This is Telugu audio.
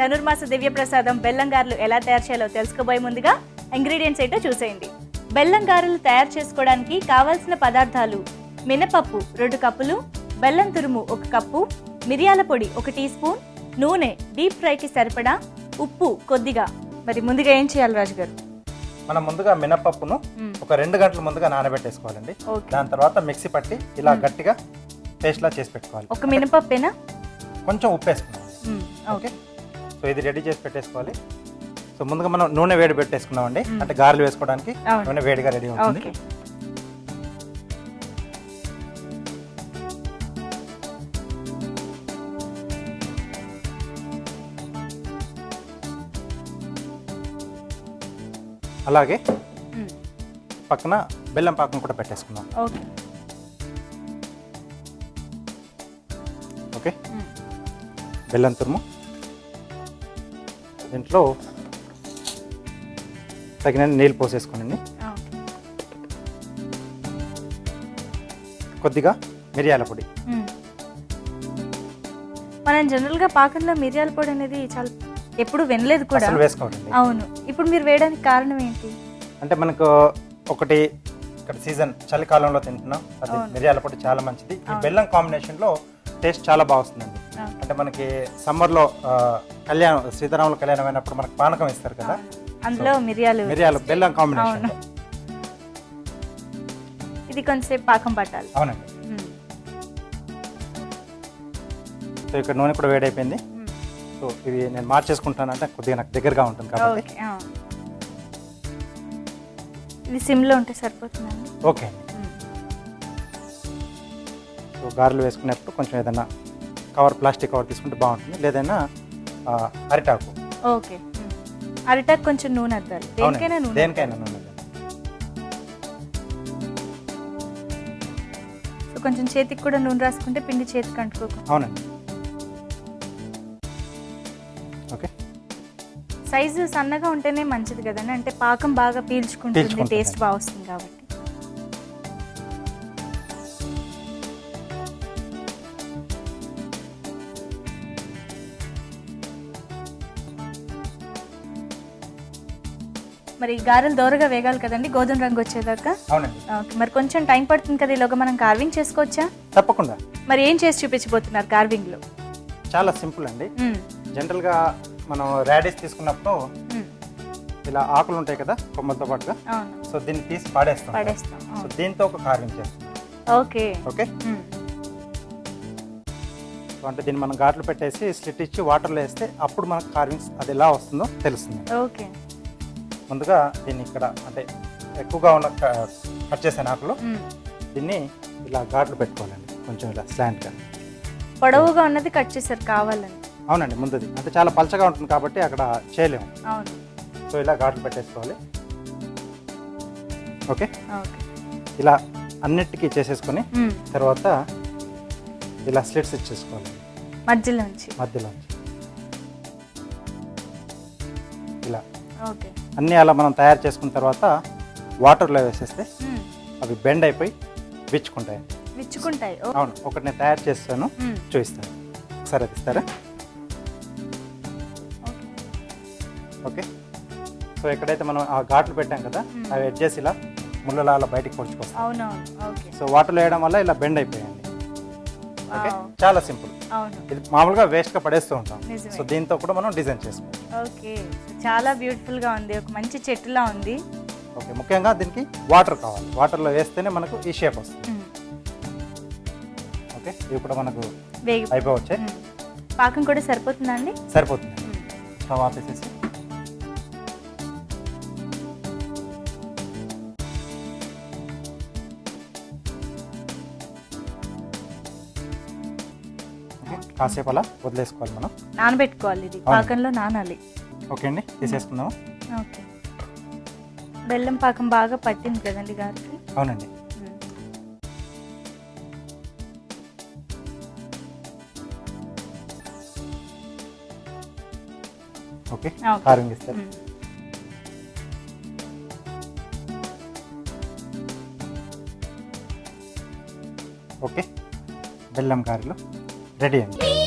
ధనుర్మాస దివ్య ప్రసాదం బెల్లం గారెలు ఎలా తయారు చేయాలో తెలుసుకోబోయే ముందుగా ఇంగ్రీడియంట్స్ ఏంటో చూసేయండి. బెల్లం గారెలు తయారు చేసుకోవడానికి కావాల్సిన పదార్థాలు మినపప్పు రెండు కప్పులు బెల్లం తురుము ఒక కప్పు మిరియాల పొడి ఒక టీ స్పూన్ నూనె డీప్ ఫ్రైకి సరిపడా ఉప్పు కొద్దిగా. మరి ముందుగా ఏం చేయాలి రాజు గారు మనం ముందుగా మినపప్పును. ఒక రెండు గంటల ముందుగా నానబెట్టేసుకోవాలండి. దాని తర్వాత మిక్సీ పట్టి ఇలా గట్టిగా పేస్ట్ లా చేసి పెట్టుకోవాలి. ఒక మినపప్పేనా? కొంచెం ఉప్పు వేసుకున్నాం మ్మ్. ఓకే. సో ఇది రెడీ చేసి పెట్టేసుకోవాలి సో ముందుగా మనం నూనె వేడి పెట్టేసుకున్నామండి. అంటే గారెలు వేసుకోవడానికి అవును. నూనె వేడిగా రెడీ అవుతుంది ఓకే అలాగే మ్మ్. పక్కన బెల్లం పాకం కూడా పెట్టేసుకున్నాం ఓకే ఓకే మ్మ్. బెల్లం తురుము దీంట్లో తగిన నీళ్ళు పోసేసుకోనండి కొద్దిగా మిరియాల పొడి. మనం జనరల్గా పాకంలో మిరియాల పొడి అనేది చాలా ఎప్పుడు వినలేదు కూడా. వేసుకోవాలండి అవును. ఇప్పుడు మీరు వేయడానికి కారణం ఏంటి? అంటే మనకు ఒకటి ఇక్కడ సీజన్ చలికాలంలో తింటున్నాం. అది. మిరియాల పొడి చాలా మంచిది. ఈ. బెల్లం కాంబినేషన్లో టేస్ట్ చాలా బాగా వస్తుందండి. అంటే మనకి సమ్మర్లో ఆ, కళ్యాణం సీతారాముల కళ్యాణం అయినప్పుడు మనకు పానకం ఇస్తారు కదా. అందులో మిరియాలు మిరియాలు బెల్లం కాంబినేషన్. ఇది కొంచెంసేపు పాకం పట్టాలి అవునండి. సో ఇక్కడ నూనె కూడా వేడైపోయింది. సో ఇది నేను మార్చేసుకుంటానంటే కొద్దిగా నాకు దగ్గరగా ఉంటుంది కాబట్టి. ఇది సిమ్లో ఉంటే సరిపోతుందండి ఓకే. సో గారెలు వేసుకునేప్పుడు కొంచెం ఏదైనా కవర్ ప్లాస్టిక్ కవర్ తీసుకుంటే బాగుంటుంది. లేదైనా అరిటాకు. ఓకే. అరిటాకు కొంచెం నూనె అద్దాలి. దేనికైనా. నూనె దేనికైనా నూనె. సో కొంచెం చేతికి కూడా నూనె రాసుకుంటే పిండి చేతికి అంటుకోకుండా అవునండి. ఓకే. సైజు సన్నగా ఉంటేనే మంచిది కదండి. అంటే పాకం బాగా పీల్చుకుంటుంది పీల్చుకుంటుంది. టేస్ట్ బాగా వస్తుంది కాబట్టి. మరి గారెలు దోరగా వేగాలి కదండి గోధుమ రంగు వచ్చేదాకా? అవునండి. ఓకే మరి కొంచెం టైం పడుతుంది కదా ఈలోగా మనం కార్వింగ్ చేసుకోవచ్చా? తప్పకుండా. మరి ఏం చేసి చూపించబోతున్నారు కార్వింగ్లో? చాలా సింపుల్ అండి. మ్మ్. జనరల్గా మనం రాడిష్ తీసుకున్నప్పుడు. ఇలా ఆకులు ఉంటాయి కదా కొమ్మలతో పాటుగా. సో దీన్ని తీసి పాడేస్తాం. పడేస్తాం సో. దీంతో ఒక కార్వింగ్ చేస్తాం ఓకే. ఓకే? అంటే దీన్ని మనం ఘాట్లు పెట్టేసి స్లిట్ ఇచ్చి వాటర్లో వేస్తే అప్పుడు మనకు కార్వింగ్స్ అది ఎలా వస్తుందో తెలుస్తుంది. ఓకే. ముందుగా దీన్ని ఇక్కడ అంటే ఎక్కువగా ఉన్న కట్ చేసే ఆకులు. దీన్ని ఇలా ఘాట్లు పెట్టుకోవాలండి. కొంచెం ఇలా స్లాంట్గా. పొడవుగా ఉన్నది కట్ చేశారు కావాలని. అవునండి ముందుది. అంటే చాలా పలచగా ఉంటుంది కాబట్టి అక్కడ చేయలేము. సో ఇలా ఘాట్లు పెట్టేసుకోవాలి. ఓకే? ఇలా అన్నిటికీ చేసేసుకొని. తర్వాత ఇలా స్లిట్స్ ఇచ్చేసుకోవాలి. మధ్యలోంచి మధ్యలో ఇలా. ఓకే. అన్నీ అలా మనం తయారు చేసుకున్న తర్వాత వాటర్లో వేసేస్తే. అవి బెండ్ అయిపోయి విచ్చుకుంటాయి. విచ్చుకుంటాయి. అవును ఒకటి నేను తయారు చేస్తాను. చూపిస్తాను. ఒకసారి అది ఇస్తారా? ఓకే. సో ఎక్కడైతే మనం ఆ ఘాట్లు పెట్టాం కదా. అవి ఎడ్జెస్ ఇలా ముళ్ళలా అలా బయటికి ఓకే. సో వాటర్లో వేయడం వల్ల ఇలా బెండ్ అయిపోయాయండి. ఓకే. చాలా సింపుల్. ఇది మామూలుగా వేస్ట్గా పడేస్తూ ఉంటాం. సో దీంతో కూడా మనం డిజైన్ చేసుకోవాలి ఓకే. చాలా బ్యూటిఫుల్గా ఉంది. ఒక మంచి చెట్టులా ఉంది. ఓకే. ముఖ్యంగా దీనికి వాటర్ కావాలి. వాటర్లో వేస్తేనే మనకు ఈ షేప్ వస్తుంది. ఓకే. ఇవి కూడా మనకు అయిపోవచ్చాయి. పాకం కూడా సరిపోతుందా అండి? సరిపోతుంది. స్టవ్ కాసేపు అలా వదిలేసుకోవాలి మనం నానబెట్టుకోవాలి ఇది. పాకంలో నానాలి ఓకే అండి తీసేసుకుందాము ఓకే బెల్లం పాకం బాగా పట్టింది కదండి గారికి అవునండి. ఓకే. కారం ఇస్తారు. ఓకే బెల్లం గారెలు రెడీ అండి